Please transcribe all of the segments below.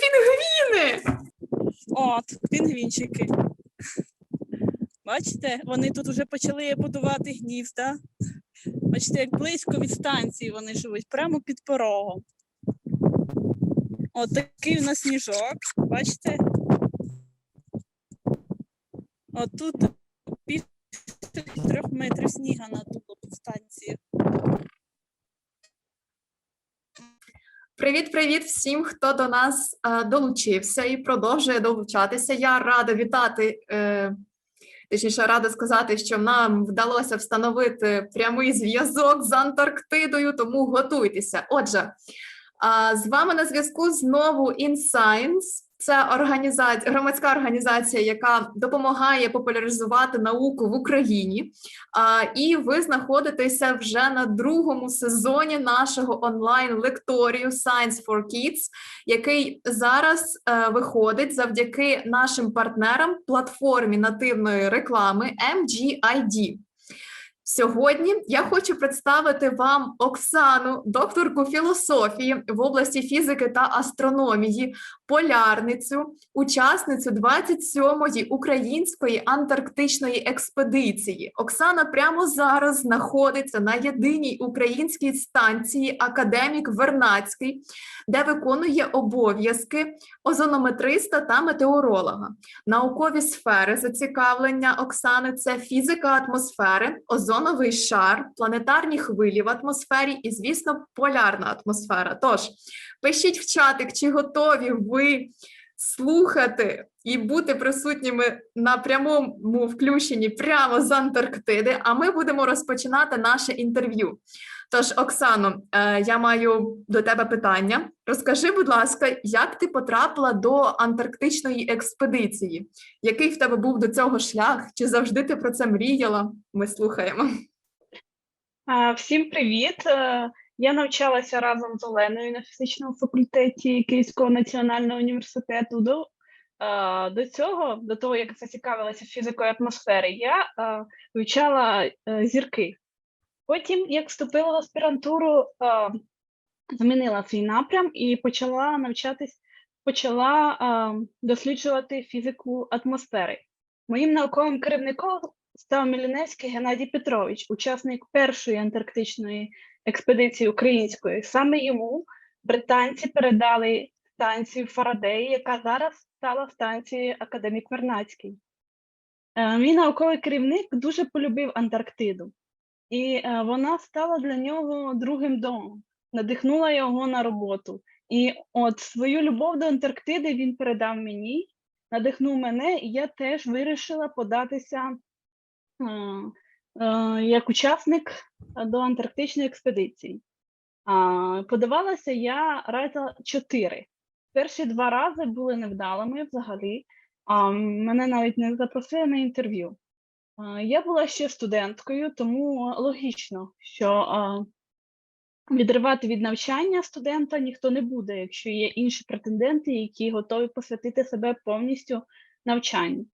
пінгвіни! От, пінгвінчики. Бачите, вони тут вже почали будувати гнізда. Бачите, як близько від станції вони живуть, прямо під порогом. От такий у нас сніжок, бачите? От тут більше трьох метрів сніга на ту станцію. Привіт, привіт всім, хто до нас е, долучився і продовжує долучатися. Я рада вітати. Е, Точніше, рада сказати, що нам вдалося встановити прямий зв'язок з Антарктидою, тому готуйтеся. Отже, з вами на зв'язку знову InScience. Це організація, громадська організація, яка допомагає популяризувати науку в Україні. А, і ви знаходитеся вже на другому сезоні нашого онлайн-лекторію Science for Kids, який зараз е, виходить завдяки нашим партнерам платформі нативної реклами MGID. Сьогодні я хочу представити вам Оксану, докторку філософії в області фізики та астрономії, полярницю, учасницю 27-ї української антарктичної експедиції. Оксана прямо зараз знаходиться на єдиній українській станції Академік Вернацький, де виконує обов'язки озонометриста та метеоролога. Наукові сфери зацікавлення Оксани це фізика атмосфери, озоновий шар, планетарні хвилі в атмосфері і, звісно, полярна атмосфера. Тож пишіть в чатик, чи готові ви слухати і бути присутніми на прямому включенні прямо з Антарктиди. А ми будемо розпочинати наше інтерв'ю. Тож, Оксано, е, я маю до тебе питання. Розкажи, будь ласка, як ти потрапила до антарктичної експедиції? Який в тебе був до цього шлях? Чи завжди ти про це мріяла? Ми слухаємо. Всім привіт! Я навчалася разом з Оленою на фізичному факультеті Київського національного університету. До, е, до цього, до того, як зацікавилася фізикою атмосфери, я е, вивчала е, зірки. Потім, як вступила в аспірантуру, змінила свій напрям і почала навчатись, почала досліджувати фізику атмосфери. Моїм науковим керівником став Міліневський Геннадій Петрович, учасник першої антарктичної експедиції української. Саме йому британці передали станцію Фарадеї, яка зараз стала станцією Академік Вернацький. Е, Мій науковий керівник дуже полюбив Антарктиду, і е, вона стала для нього другим домом, надихнула його на роботу. І от свою любов до Антарктиди він передав мені, надихнув мене, і я теж вирішила податися е, як учасник до антарктичної експедиції. Подавалася я раза чотири. Перші два рази були невдалими взагалі, а мене навіть не запросили на інтерв'ю. Я була ще студенткою, тому логічно, що відривати від навчання студента ніхто не буде, якщо є інші претенденти, які готові посвятити себе повністю навчанню,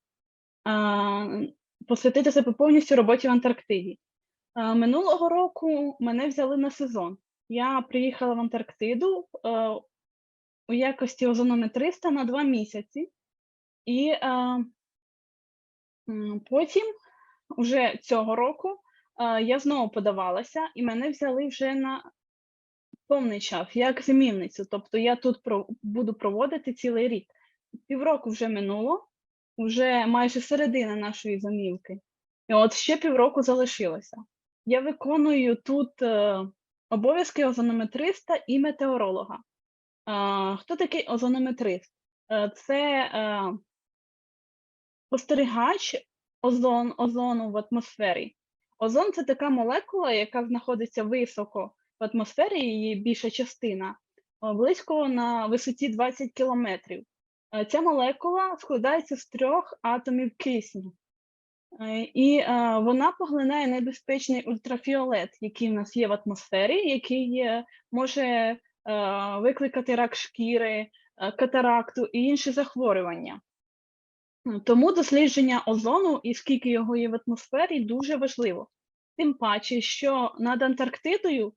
посвятити себе повністю роботі в Антарктиді. Минулого року мене взяли на сезон. Я приїхала в Антарктиду е, у якості озонометриста на два місяці, і е, потім, уже цього року, е, я знову подавалася, і мене взяли вже на повний час, як зимівницю. Тобто я тут буду проводити цілий рік. Півроку вже минуло, вже майже середина нашої зимівки. І от ще півроку залишилося. Я виконую тут е, обов'язки озонометриста і метеоролога. А, Хто такий озонометрист? Е, Це е, спостерігач озон, озону в атмосфері. Озон це така молекула, яка знаходиться високо в атмосфері, її більша частина, е, близько на висоті 20 кілометрів. Е, Ця молекула складається з трьох атомів кисню. Е, І е, вона поглинає небезпечний ультрафіолет, який в нас є в атмосфері, який може викликати рак шкіри, катаракту і інші захворювання. Тому дослідження озону і скільки його є в атмосфері дуже важливо. Тим паче, що над Антарктидою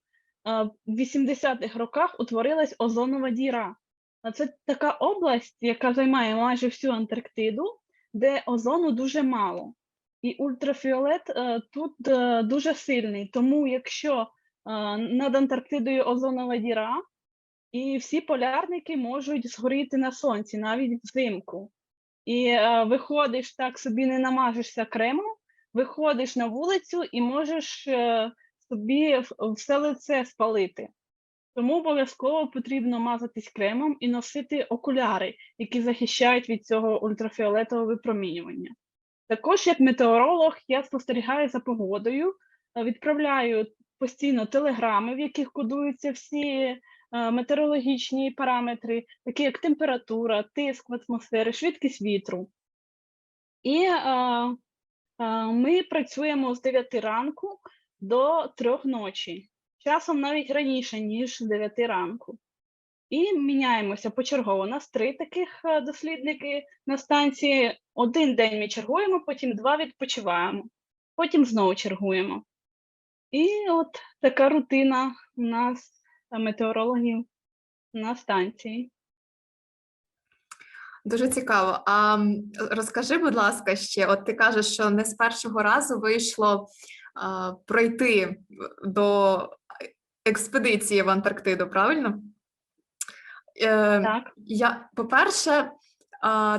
в 80-х роках утворилась озонова діра. Це така область, яка займає майже всю Антарктиду, де озону дуже мало. І ультрафіолет е, тут е, дуже сильний. Тому якщо е, над Антарктидою озонова діра, і всі полярники можуть згоріти на сонці, навіть взимку. І виходиш так, собі не намажешся кремом, виходиш на вулицю і можеш собі все лице спалити. Тому обов'язково потрібно мазатись кремом і носити окуляри, які захищають від цього ультрафіолетового випромінювання. Також, як метеоролог, я спостерігаю за погодою, е, відправляю постійно телеграми, в яких кодуються всі е, метеорологічні параметри, такі як температура, тиск в атмосфері, швидкість вітру. І е, е, ми працюємо з 9 ранку до 3 ночі, часом навіть раніше, ніж з 9 ранку. І міняємося почергово. У нас три таких е, дослідники на станції. Один день ми чергуємо, потім два відпочиваємо, потім знову чергуємо. І от така рутина у нас е, метеорологів на станції. Дуже цікаво. А розкажи, будь ласка, ще, от ти кажеш, що не з першого разу вийшло а, пройти до експедиції в Антарктиду, правильно? Е, Так. Я, по-перше,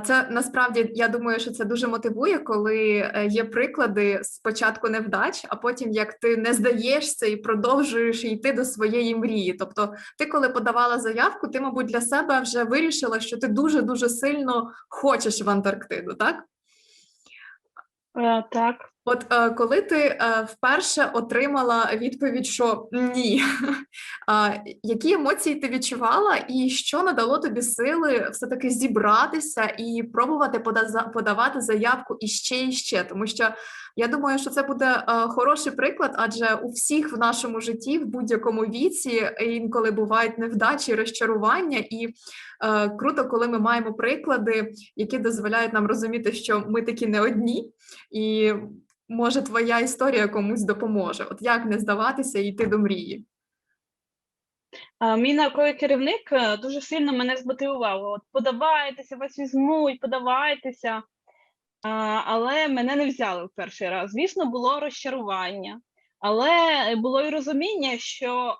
це насправді я думаю, що це дуже мотивує, коли е, є приклади спочатку невдач, а потім як ти не здаєшся і продовжуєш йти до своєї мрії. Тобто, ти, коли подавала заявку, ти, мабуть, для себе вже вирішила, що ти дуже дуже сильно хочеш в Антарктиду, так? Е, Так. От е, коли ти е, вперше отримала відповідь, що ні, які емоції ти відчувала, і що надало тобі сили все-таки зібратися і пробувати пода- подавати заявку іще і ще? Тому що я думаю, що це буде е, хороший приклад, адже у всіх в нашому житті, в будь-якому віці, інколи бувають невдачі, розчарування, і круто, коли ми маємо приклади, які дозволяють нам розуміти, що ми такі не одні, і може твоя історія комусь допоможе. От як не здаватися і йти до мрії? Мій науковий керівник е, дуже сильно мене змотивував. От подавайтеся, вас візьмуть, подавайтеся. Але мене не взяли в перший раз. Звісно, було розчарування, але було і розуміння, що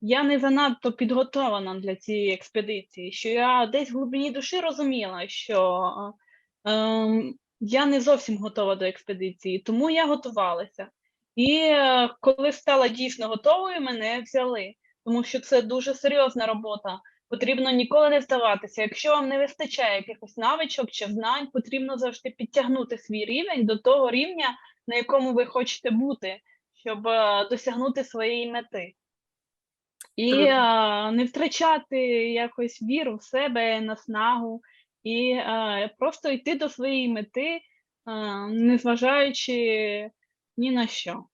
я не занадто підготована для цієї експедиції, що я десь в глибині душі розуміла, що ем, я не зовсім готова до експедиції, тому я готувалася. І е, коли стала дійсно готовою, мене взяли тому що це дуже серйозна робота. Потрібно ніколи не здаватися. Якщо вам не вистачає якихось навичок чи знань, потрібно завжди підтягнути свій рівень до того рівня, на якому ви хочете бути, щоб е, досягнути своєї мети. І Круто. е, не втрачати якось віру в себе, наснагу, і е, просто йти до своєї мети, е, незважаючи ні на що.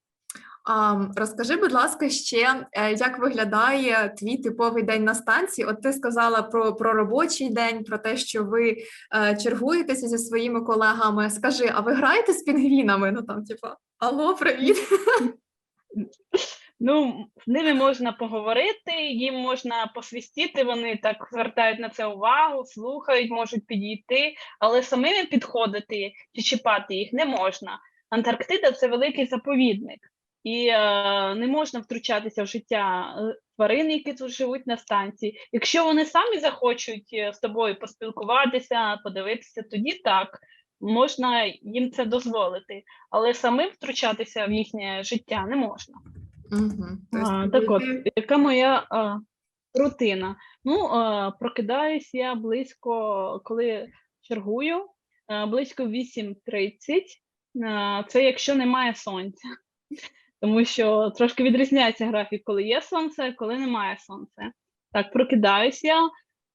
А, розкажи, будь ласка, ще е, як виглядає твій типовий день на станції? От ти сказала про, про робочий день, про те, що ви е, чергуєтеся зі своїми колегами. Скажи, а ви граєте з пінгвінами? Ну там, типа, алло, привіт. Ну, з ними можна поговорити, їм можна посвістіти, вони так звертають на це увагу, слухають, можуть підійти, але самими підходити чи чіпати їх не можна. Антарктида це великий заповідник, і е, не можна втручатися в життя е, тварин, які тут живуть на станції. Якщо вони самі захочуть е, з тобою поспілкуватися, подивитися, тоді так. Можна їм це дозволити, але самим втручатися в їхнє життя не можна. Угу. А, так от, яка моя а, рутина? Ну, а, прокидаюсь я близько, коли чергую, а, близько 8.30. А, це якщо немає сонця. Тому що трошки відрізняється графік, коли є сонце, коли немає сонця. Так, прокидаюсь я,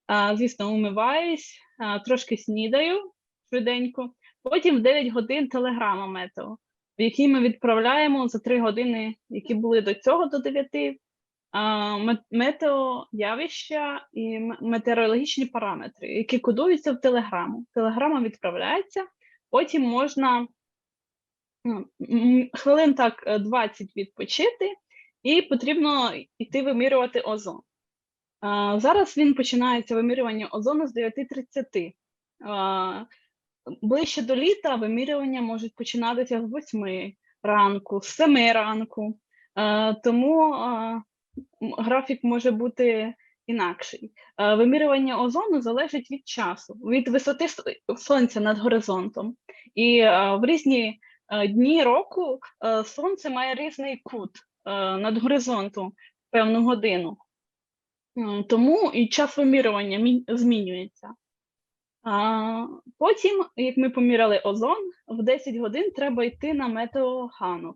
а, звісно, умиваюсь, а, трошки снідаю швиденько. Потім в 9 годин телеграма метео в якій ми відправляємо за три години, які були до цього, до 9, а, метеоявища і метеорологічні параметри, які кодуються в телеграму. Телеграма відправляється, потім можна ну, хвилин так е, 20 відпочити, і потрібно йти вимірювати озон. Зараз він починається вимірювання озону з 9.30. Ближче до літа вимірювання можуть починатися з 8 ранку, з 7 ранку. Е, Тому графік може бути інакший. Е, Вимірювання озону залежить від часу, від висоти сонця над горизонтом. І е, в різні е, дні року е, сонце має різний кут е, над горизонтом певну годину. Тому і час вимірювання змінюється. А, потім, як ми поміряли озон, в 10 годин треба йти на метеоганок.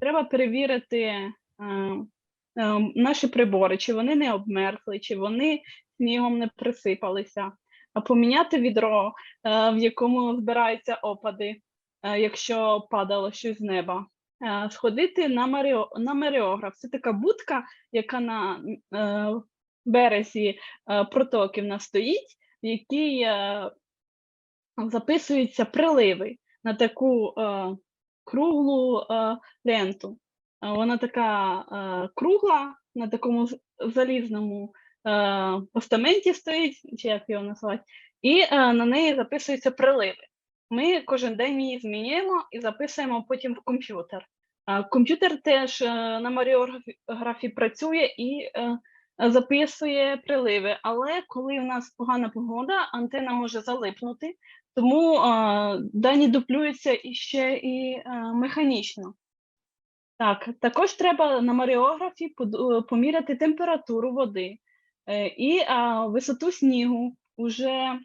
Треба перевірити е, е, наші прибори, чи вони не обмерзли, чи вони снігом не присипалися, а поміняти відро, е, в якому збираються опади, е, якщо падало щось з неба. Е, Сходити на, меріо, на меріограф. Це така будка, яка на е, березі е, протоків нас стоїть, в якій е, записуються приливи на таку е, круглу е, ленту. Е, Вона така е, кругла на такому залізному е, постаменті стоїть, чи як його назвати, і е, на неї записуються приливи. Ми кожен день її змінюємо і записуємо потім в комп'ютер. Е, Комп'ютер теж е, на маріографі працює і записує приливи, але коли у нас погана погода, антена може залипнути, тому е, дані дуплюються іще і е, механічно. Так, також треба на маріографі поміряти температуру води е, і е, висоту снігу уже е,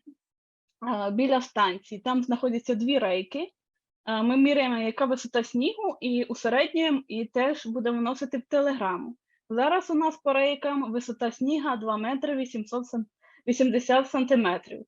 біля станції. Там знаходяться дві рейки. Е, Ми міряємо, яка висота снігу, і усереднюємо, і теж будемо вносити в телеграму. Зараз у нас по рейкам висота сніга 2 метри 800 см 80 сантиметрів.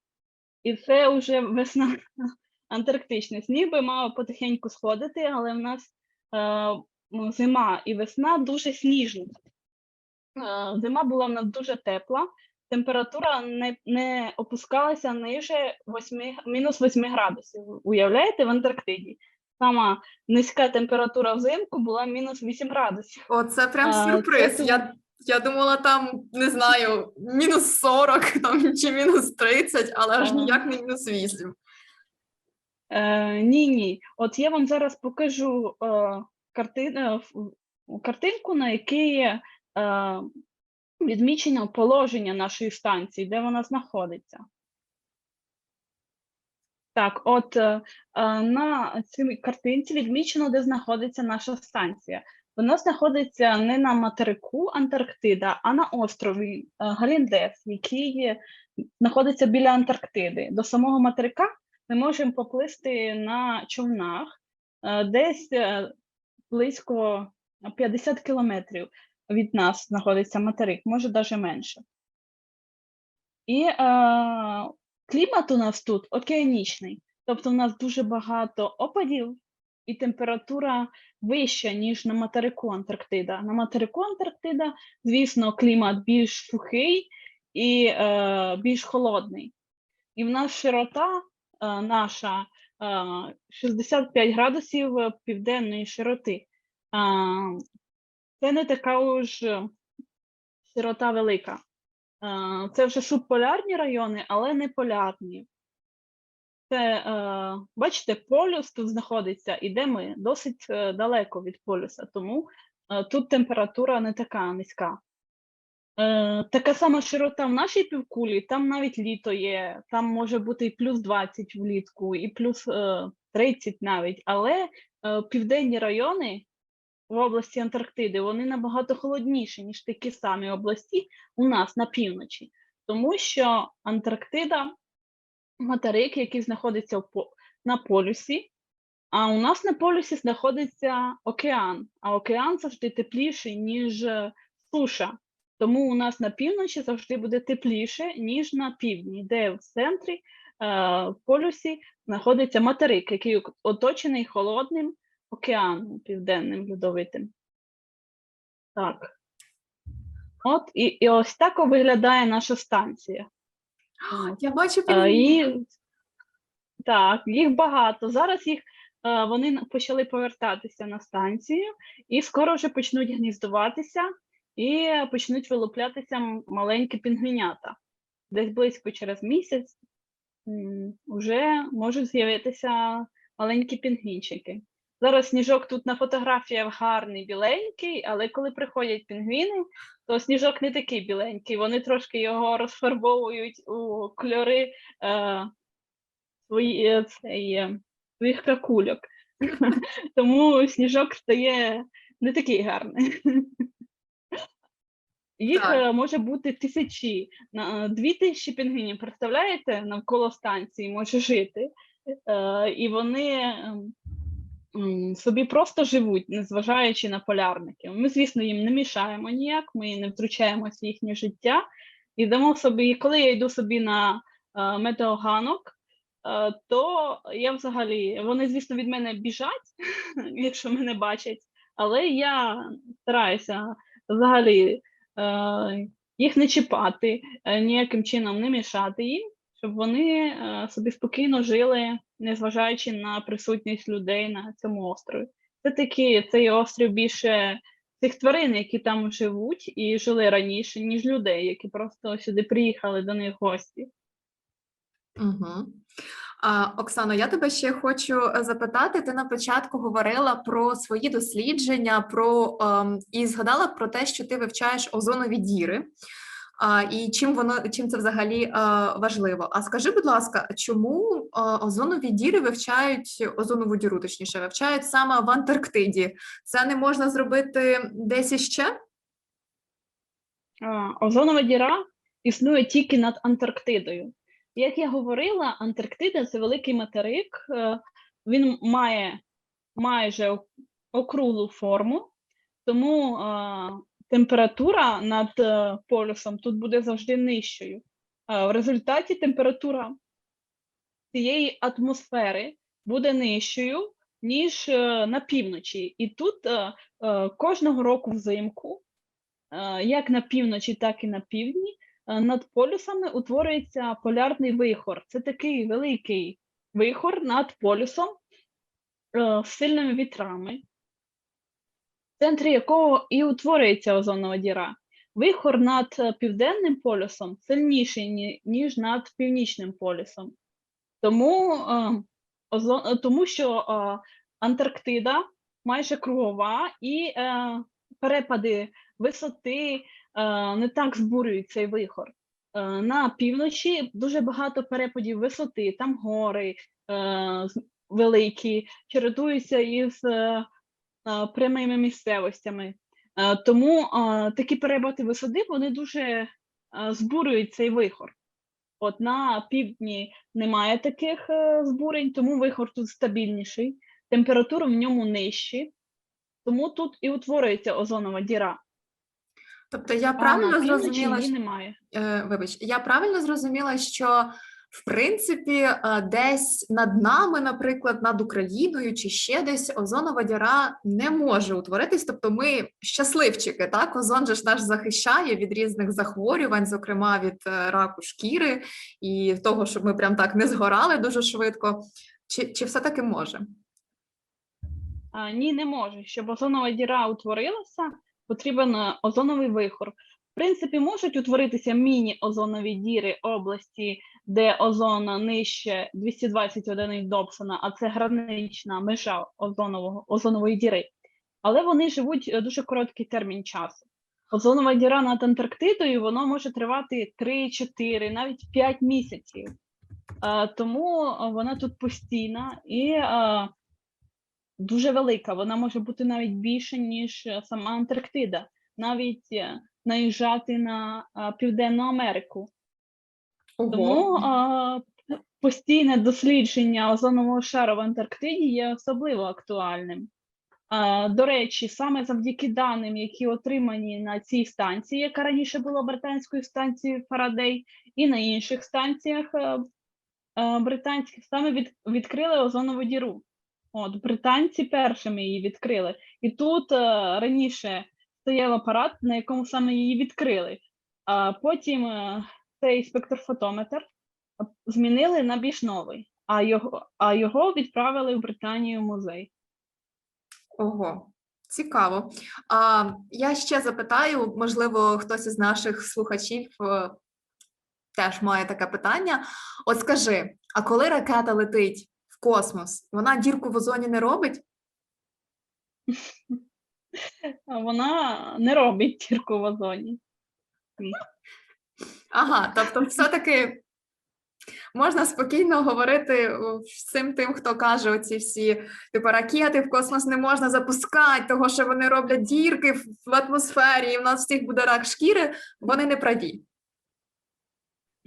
І це вже весна антарктична. Сніг би мав потихеньку сходити, але в нас е, ну, зима і весна дуже сніжні. Е, зима була в нас дуже тепла, температура не, не опускалася ниже 8, мінус 8 градусів. Уявляєте, в Антарктиді. Сама низька температура взимку була мінус 8 градусів. О, це прям сюрприз. це Я, я думала, там не знаю, мінус 40 там, чи мінус 30, але аж ніяк не мінус 8. Е, ні, ні. От я вам зараз покажу е, картин, е, картинку, на якій е, відмічено положення нашої станції, де вона знаходиться. Так, от е, е, на цій картинці відмічено, де знаходиться наша станція. Вона знаходиться не на материку Антарктида, а на острові е, Галіндес, який знаходиться біля Антарктиди. До самого материка ми можемо поплисти на човнах десь близько 50 кілометрів від нас знаходиться материк, може навіть менше. І клімат у нас тут океанічний, тобто у нас дуже багато опадів і температура вища, ніж на материку Антарктида. На материку Антарктида, звісно, клімат більш сухий і е, більш холодний. І в нас широта е, наша е, 65 градусів е, південної широти. А, Це не така уж е, широта велика. Е, Це вже субполярні райони, але не полярні. Це, е, бачите, полюс тут знаходиться, і де ми досить е, далеко від полюса, тому тут температура не така низька. Така сама широта в нашій півкулі, там навіть літо є, там може бути і плюс 20 влітку, і плюс е, 30 навіть, але південні райони в області Антарктиди, вони набагато холодніші, ніж такі самі області у нас на півночі, тому що Антарктида материк, який знаходиться на полюсі, а у нас на полюсі знаходиться океан, а океан завжди тепліший, ніж е, суша. Тому у нас на півночі завжди буде тепліше, ніж на півдні, де в центрі е, в полюсі знаходиться материк, який оточений холодним океаном південним льодовитим. Так. От і, і ось так виглядає наша станція. Я бачу Е. І так, їх багато. Зараз їх е, вони почали повертатися на станцію і скоро вже почнуть гніздуватися. і почнуть вилуплятися маленькі пінгвінята. Десь близько через місяць вже можуть з'явитися маленькі пінгвінчики. Зараз сніжок тут на фотографіях гарний, біленький, але коли приходять пінгвіни, то сніжок не такий біленький. Вони трошки його розфарбовують у кольори е, свої, е, цей, е, своїх какульок. Тому сніжок стає не такий гарний. Їх Так. е, може бути тисячі, дві тисячі пінгвінів, представляєте, навколо станції може жити. Е, і вони ем, собі просто живуть, незважаючи на полярників. Ми, звісно, їм не мішаємо ніяк, ми не втручаємося в їхнє життя. Ідемо собі, коли я йду собі на е, метеоганок, е, то я взагалі, вони, звісно, від мене біжать, якщо мене бачать, але я стараюся взагалі е, їх не чіпати, е, ніяким чином не мішати їм, щоб вони е, собі спокійно жили, незважаючи на присутність людей на цьому острові. Це такі, цей острів більше цих тварин, які там живуть і жили раніше, ніж людей, які просто сюди приїхали до них гості. Угу. А, Оксано, я тебе ще хочу е, запитати. Ти на початку говорила про свої дослідження, про ем, і згадала про те, що ти вивчаєш озонові діри. І чим воно чим це взагалі важливо? А скажи, будь ласка, чому озонові діри вивчають озонову діру, точніше, вивчають саме в Антарктиді? Це не можна зробити десь іще? А, Озонова діра існує тільки над Антарктидою. Як я говорила, Антарктида це великий материк, е, він має майже ок- округлу форму, тому температура над е, полюсом тут буде завжди нижчою. Е, В результаті температура цієї атмосфери буде нижчою, ніж е, на півночі. І тут кожного року взимку як на півночі, так і на півдні, над полюсами утворюється полярний вихор. Це такий великий вихор над полюсом з сильними вітрами, центрі якого і утворюється озонова діра. Вихор над е, південним полюсом сильніший, ніж над північним полюсом. Тому, е, озо- е, тому що Антарктида майже кругова і перепади висоти не так збурюють цей вихор. На півночі дуже багато перепадів висоти, там гори великі, чередуються із прямими місцевостями. Тому такі перепади висоти вони дуже збурюють цей вихор. От на півдні немає таких е, збурень, тому вихор тут стабільніший, температура в ньому нижчі, тому тут і утворюється озонова діра. Тобто я правильно півночі зрозуміла, що немає. Е, Вибач, я правильно зрозуміла, що в принципі е, десь над нами, наприклад, над Україною чи ще десь озонова діра не може утворитись. Тобто ми щасливчики, так? Озон же ж наш захищає від різних захворювань, зокрема від е, раку шкіри і того, щоб ми прям так не згорали дуже швидко. Чи, чи все-таки може? А, ні, не може. Щоб озонова діра утворилася, потрібен е, озоновий вихор. В принципі, можуть утворитися міні-озонові діри області, де озона нижче 220 одиниць Добсона, а це гранична межа озонового, озонової діри. Але вони живуть е, дуже короткий термін часу. Озонова діра над Антарктидою воно може тривати 3-4, навіть 5 місяців. Е, Тому е, вона тут постійна і дуже велика. Вона може бути навіть більше, ніж сама Антарктида, навіть наїжджати на Південну Америку. Тому е, постійне дослідження озонового шару в Антарктиді є особливо актуальним. Е, До речі, саме завдяки даним, які отримані на цій станції, яка раніше була британською станцією Фарадей, і на інших станціях е, е, британських саме від, відкрили озонову діру. От британці першими її відкрили. І тут е, раніше стояв апарат, на якому саме її відкрили. А потім цей спектрофотометр змінили на більш новий, а його, а його відправили в Британію в музей. Ого. Цікаво. А, я ще запитаю, можливо, хтось із наших слухачів е, теж має таке питання. От скажи, а коли ракета летить в космос, вона дірку в озоні не робить? Вона не робить дірку в озоні. Ага, тобто, все-таки можна спокійно говорити всім тим, хто каже оці всі типу ракети в космос не можна запускати, того що вони роблять дірки в в атмосфері, і в нас всіх буде рак шкіри. Вони не праві.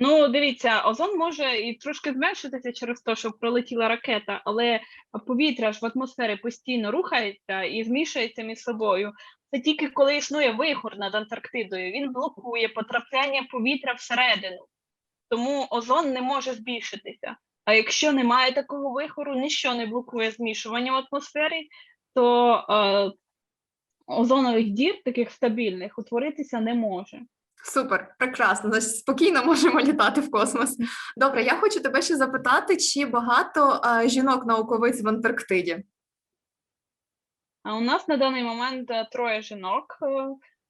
Ну, дивіться, озон може і трошки зменшитися через те, що пролетіла ракета, але повітря ж в атмосфері постійно рухається і змішується між собою. Це тільки коли існує вихор над Антарктидою, він блокує потрапляння повітря всередину, тому озон не може збільшитися. А якщо немає такого вихору, ніщо не блокує змішування в атмосфері, то е, озонових дір, таких стабільних, утворитися не може. Супер, прекрасно. Значить, спокійно можемо літати в космос. Добре, я хочу тебе ще запитати, чи багато е, жінок-науковиць в Антарктиді? А у нас на даний момент е, троє жінок,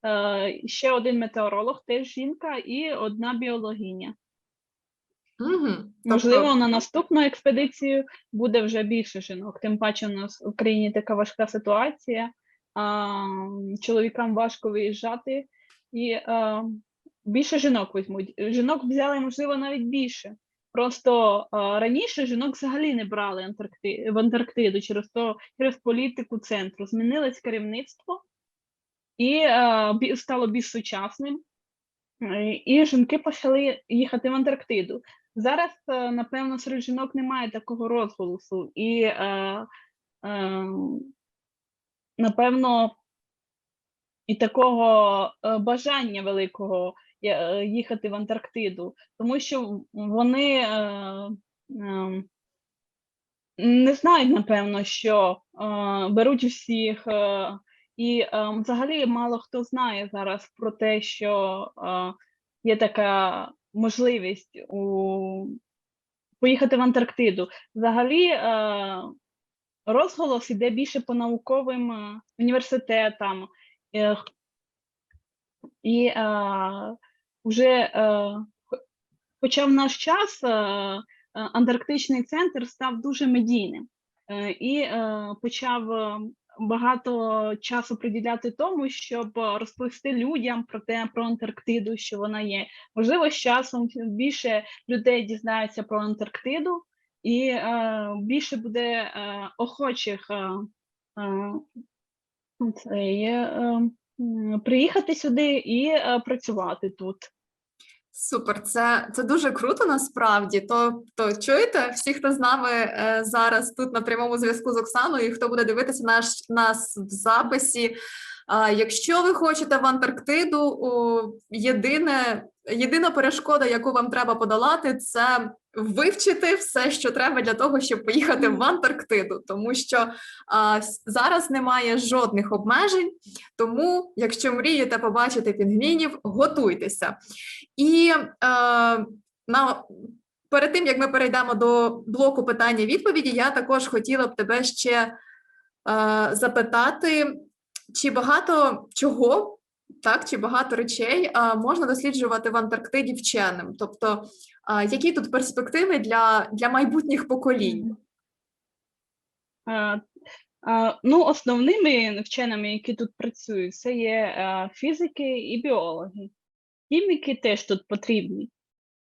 е, ще один метеоролог, теж жінка, і одна біологиня. Угу. Можливо, на наступну експедицію буде вже більше жінок. Тим паче, у нас в Україні така важка ситуація. Чоловікам важко виїжджати, і е, більше жінок візьмуть. Жінок взяли, можливо, навіть більше. Просто е, раніше жінок взагалі не брали Антаркти... в Антарктиду через то, через політику центру. Змінилось керівництво і е, стало більш сучасним. І жінки почали їхати в Антарктиду. Зараз, е, напевно, серед жінок немає такого розголосу, і е, е, напевно, і такого е, бажання великого е, їхати в Антарктиду, тому що вони е, е, не знають, напевно, що беруть всіх. І взагалі мало хто знає зараз про те, що є така можливість у... поїхати в Антарктиду. Взагалі, розголос іде більше по науковим університетам. І е, вже, е, хоча в наш час е, е, Антарктичний центр став дуже медійним е, і е, почав е, багато часу приділяти тому, щоб розповісти людям про те, про Антарктиду, що вона є. Можливо, з часом більше людей дізнаються про Антарктиду, і е, більше буде е, охочих е, е, це є, е, приїхати сюди і е, працювати тут. Супер, це, це дуже круто насправді. То, то чуєте, всі, хто з нами е, зараз тут на прямому зв'язку з Оксаною, і хто буде дивитися наш, нас в записі. А, якщо ви хочете в Антарктиду, єдине, єдина перешкода, яку вам треба подолати, це вивчити все, що треба для того, щоб поїхати в Антарктиду, тому що а, зараз немає жодних обмежень. Тому, якщо мрієте побачити пінгвінів, готуйтеся. І е, на, перед тим як ми перейдемо до блоку питання відповіді, я також хотіла б тебе ще е, запитати, чи багато чого, так, чи багато речей можна досліджувати в Антарктиді вченим? Тобто, які тут перспективи для, для майбутніх поколінь? Ну, основними вченими, які тут працюють, це є фізики і біологи. Хіміки теж тут потрібні,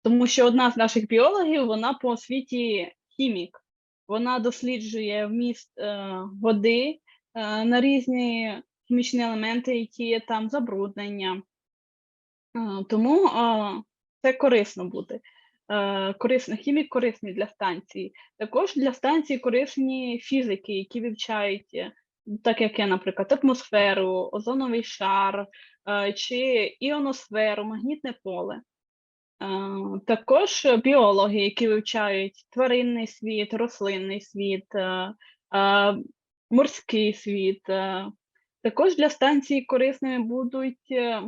тому що одна з наших біологів, вона по освіті хімік. Вона досліджує вміст е, води е, на різні хімічні елементи, які є там, забруднення. Е, Тому це корисно буде. Е, Корисно, хімік корисний для станції. Також для станції корисні фізики, які вивчають, е, так як я, наприклад, атмосферу, озоновий шар чи іоносферу, магнітне поле. Також біологи, які вивчають тваринний світ, рослинний світ, морський світ. Також для станції корисними будуть е,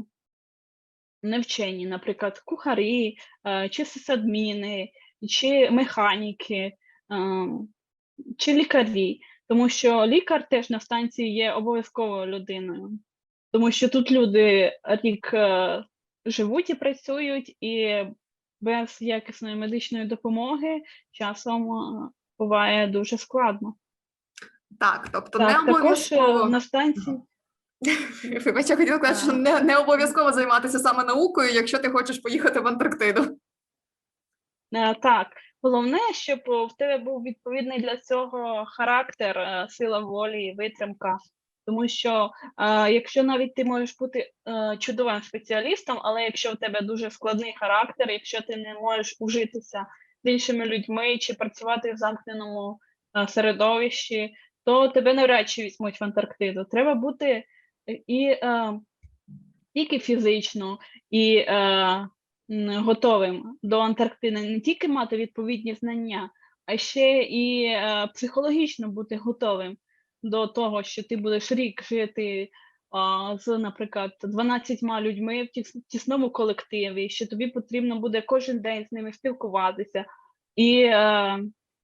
невчені, наприклад, кухарі, е, чи сисадміни, чи механіки, е, чи лікарі. тому що лікар теж на станції є обов'язковою людиною, тому що тут люди рік живуть і працюють, і без якісної медичної допомоги часом буває дуже складно. Так, тобто Так, не також е, обов'язково. на станції. Вибач, я хотіла сказати, що не, не обов'язково займатися саме наукою, якщо ти хочеш поїхати в Антарктиду. Е, Так, головне, щоб в тебе був відповідний для цього характер, е, сила волі, витримка. Тому що е, якщо навіть ти можеш бути е, чудовим спеціалістом, але якщо в тебе дуже складний характер, якщо ти не можеш ужитися з іншими людьми чи працювати в замкненому е, середовищі, то тебе навряд чи візьмуть в Антарктиду. Треба бути е, і е, тільки фізично, і е, готовим до Антарктиди не тільки мати відповідні знання, а ще і е, психологічно бути готовим до того, що ти будеш рік жити з, наприклад, 12 людьми в тісному колективі, що тобі потрібно буде кожен день з ними спілкуватися. І е,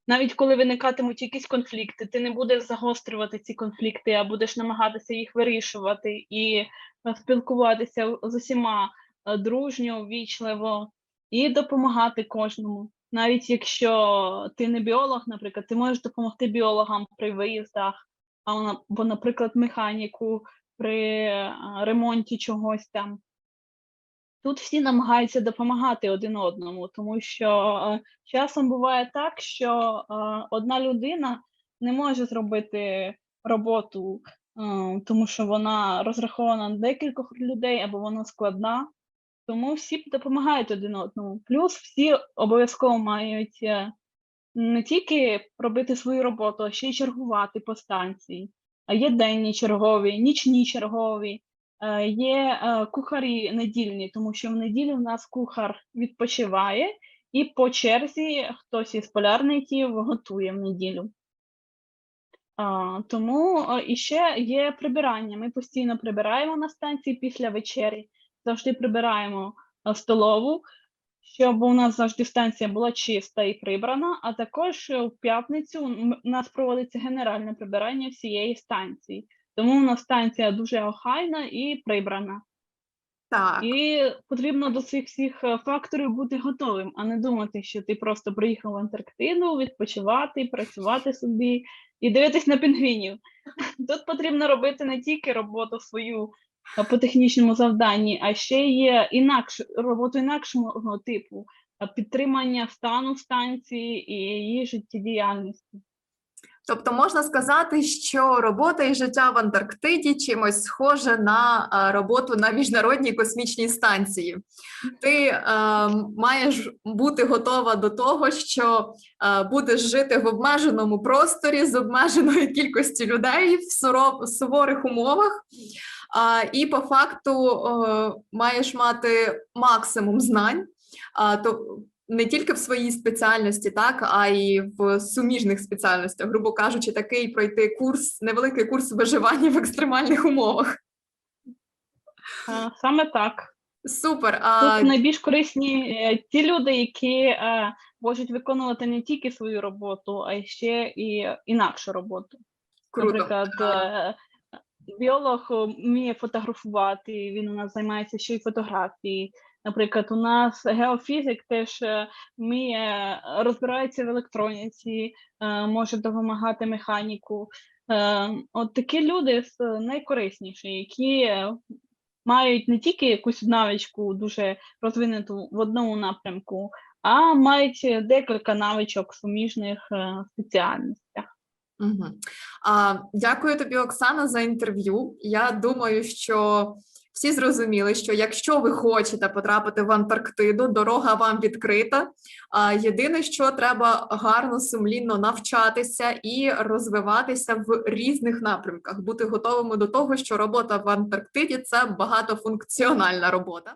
навіть коли виникатимуть якісь конфлікти, ти не будеш загострювати ці конфлікти, а будеш намагатися їх вирішувати і е, спілкуватися з усіма е, дружньо, ввічливо і допомагати кожному. Навіть якщо ти не біолог, наприклад, ти можеш допомогти біологам при виїздах, або, наприклад, механіку при е, ремонті чогось там. Тут всі намагаються допомагати один одному, тому що е, часом буває так, що е, одна людина не може зробити роботу, е, тому що вона розрахована на декількох людей або вона складна. Тому всі допомагають один одному. Плюс всі обов'язково мають не тільки робити свою роботу, а ще й чергувати по станції. А є денні чергові, нічні чергові, є е, кухарі недільні, тому що в неділю в нас кухар відпочиває, і по черзі хтось із полярників готує в неділю. Тому е, і ще є прибирання. Ми постійно прибираємо на станції після вечері, завжди прибираємо е, столову, щоб у нас завжди станція була чиста і прибрана, а також е, в п'ятницю у нас проводиться генеральне прибирання всієї станції. Тому у нас станція дуже охайна і прибрана. Так, І потрібно до цих всіх е, факторів бути готовим, а не думати, що ти просто приїхав в Антарктиду відпочивати, працювати собі і дивитись на пінгвінів. Тут потрібно робити не тільки роботу свою е, по технічному завданні, а ще є інакш, роботу інакшого типу е, підтримання стану станції і її життєдіяльності. Тобто можна сказати, що робота і життя в Антарктиді чимось схоже на е, роботу на міжнародній космічній станції. Ти е, маєш бути готова до того, що е, будеш жити в обмеженому просторі з обмеженою кількістю людей в суворих умовах. А, і по факту е, маєш мати максимум знань, а, то не тільки в своїй спеціальності, так, а й в суміжних спеціальностях, грубо кажучи, такий пройти курс, невеликий курс виживання в екстремальних умовах. Саме так. Супер. А, Тут найбільш корисні е, ті люди, які е, можуть виконувати не тільки свою роботу, а ще і інакшу роботу. круто. Наприклад, е, біолог вміє фотографувати, він у нас займається ще й фотографії. Наприклад, у нас геофізик теж е, вміє е, розбирається в електроніці, е, може допомагати механіку. От такі люди найкорисніші, які мають не тільки якусь навичку дуже розвинуту в одному напрямку, а мають декілька навичок в суміжних спеціальностях. Угу. А, дякую тобі, Оксана, за інтерв'ю. Я думаю, що всі зрозуміли, що якщо ви хочете потрапити в Антарктиду, дорога вам відкрита. А, єдине, що треба гарно, сумлінно навчатися і розвиватися в різних напрямках, бути готовими до того, що робота в Антарктиді це багатофункціональна робота.